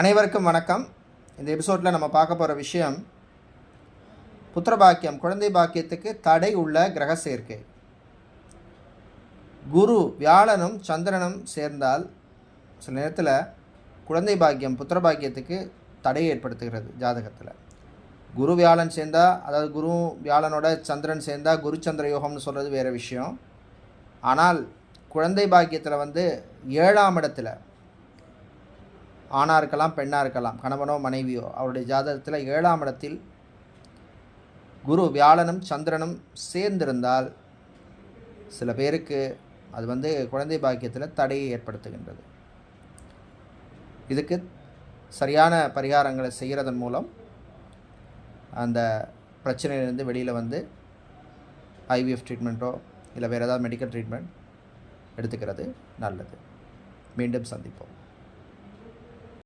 அனைவருக்கும் வணக்கம். இந்த எபிசோடில் நம்ம பார்க்க போகிற விஷயம் புத்திர பாக்கியம் குழந்தை பாக்கியத்துக்கு தடை உள்ள கிரக சேர்க்கை. குரு வியாழனும் சந்திரனும் சேர்ந்தால் சில நேரத்தில் குழந்தை பாக்கியம் புத்திர பாக்கியத்துக்கு தடை ஏற்படுத்துகிறது ஜாதகத்தில். குரு வியாழன் சேர்ந்தால் அதாவது குரு வியாழனோட சந்திரன் சேர்ந்தா குரு சந்திர யோகம்னு சொல்கிறது வேறு விஷயம். ஆனால் குழந்தை பாக்கியத்தில் வந்து ஏழாம் இடத்துல ஆணாக இருக்கலாம் பெண்ணாக இருக்கலாம் கணவனோ மனைவியோ அவருடைய ஜாதகத்தில் ஏழாம் இடத்தில் குரு வியாழனும் சந்திரனும் சேர்ந்திருந்தால் சில பேருக்கு அது வந்து குழந்தை பாக்கியத்தில் தடையை ஏற்படுத்துகின்றது. இதுக்கு சரியான பரிகாரங்களை செய்கிறதன் மூலம் அந்த பிரச்சனையிலேருந்து வெளியில் வந்து ஐவிஎஃப் ட்ரீட்மெண்ட்டோ இல்லை வேறு ஏதாவது மெடிக்கல் ட்ரீட்மெண்ட் எடுத்துக்கிறது நல்லது. மீண்டும் சந்திப்போம்.